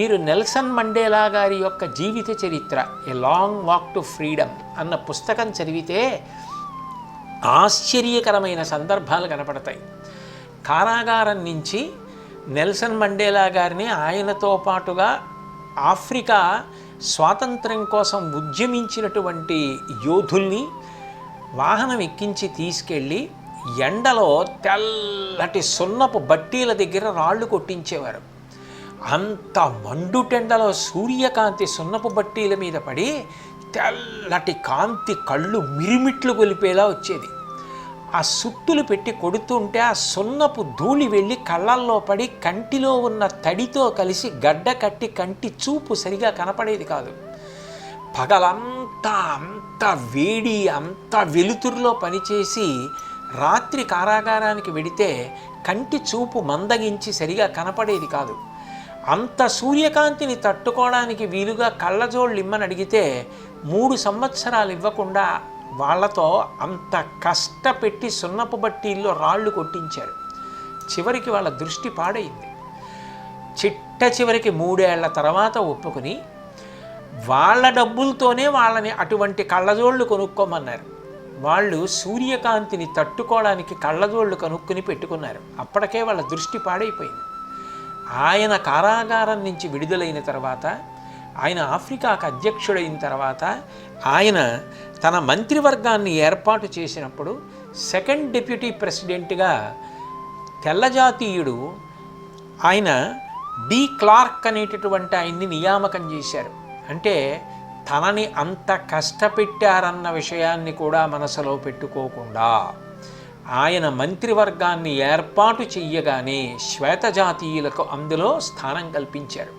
మీరు Nelson Mandela గారి యొక్క జీవిత చరిత్ర a Long Walk to Freedom అన్న పుస్తకం చదివితే ఆశ్చర్యకరమైన సందర్భాలు కనపడతాయి. కారాగారం నుంచి నెల్సన్ మండేలా గారిని ఆయనతో పాటుగా ఆఫ్రికా స్వాతంత్ర్యం కోసం ఉద్యమించినటువంటి యోధుల్ని వాహనం ఎక్కించి తీసుకెళ్ళి ఎండలో తెల్లటి సున్నపు బట్టీల దగ్గర రాళ్ళు కొట్టించేవారు. అంత మండుటెండలో సూర్యకాంతి సున్నపు బట్టీల మీద పడి తెల్లటి కాంతి కళ్ళు మిరిమిట్లు గొలిపేలా వచ్చేది. ఆ సుట్టులు పెట్టి కొడుతుంటే ఆ సున్నపు ధూళి వెళ్ళి కళ్ళల్లో పడి కంటిలో ఉన్న తడితో కలిసి గడ్డ కట్టి కంటి చూపు సరిగా కనపడేది కాదు. పగలంతా అంత వేడి అంత వెలుతురులో పనిచేసి రాత్రి కారాగారానికి వెడితే కంటి చూపు మందగించి సరిగా కనపడేది కాదు. అంత సూర్యకాంతిని తట్టుకోవడానికి వీలుగా కళ్ళజోళ్ళు ఇమ్మని అడిగితే మూడు సంవత్సరాలు ఇవ్వకుండా వాళ్ళతో అంత కష్టపెట్టి సున్నపు బట్టీల్లో రాళ్ళు కొట్టించారు. చివరికి వాళ్ళ దృష్టి పాడైంది. చిట్ట చివరికి మూడేళ్ళ తర్వాత ఒప్పుకుని వాళ్ళ డబ్బులతోనే వాళ్ళని అటువంటి కళ్ళజోళ్ళు కొనుక్కోమన్నారు. వాళ్ళు సూర్యకాంతిని తట్టుకోవడానికి కళ్ళజోళ్ళు కనుక్కుని పెట్టుకున్నారు. అప్పటికే వాళ్ళ దృష్టి పాడైపోయింది. ఆయన కారాగారం నుంచి విడుదలైన తర్వాత ఆయన ఆఫ్రికాకు అధ్యక్షుడైన తర్వాత ఆయన తన మంత్రివర్గాన్ని ఏర్పాటు చేసినప్పుడు సెకండ్ డిప్యూటీ ప్రెసిడెంట్గా తెల్లజాతీయుడు ఆయన డి క్లార్క్ అనేటటువంటి ఆయన్ని నియామకం చేశారు. అంటే తనని అంత కష్టపెట్టారన్న విషయాన్ని కూడా మనసులో పెట్టుకోకుండా ఆయన మంత్రివర్గాన్ని ఏర్పాటు చెయ్యగానే శ్వేతజాతీయులకు అందులో స్థానం కల్పించారు.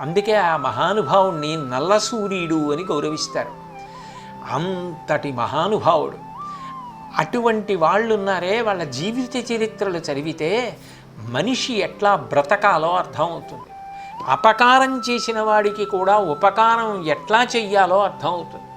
అందుకే ఆ మహానుభావుణ్ణి నల్లసూర్యుడు అని గౌరవిస్తారు. అంతటి మహానుభావుడు. అటువంటి వాళ్ళు ఉన్నారే వాళ్ళ జీవిత చరిత్రలు చదివితే మనిషి ఎట్లా బ్రతకాలో అర్థమవుతుంది. అపకారం చేసిన వాడికి కూడా ఉపకారం ఎట్లా చెయ్యాలో అర్థమవుతుంది.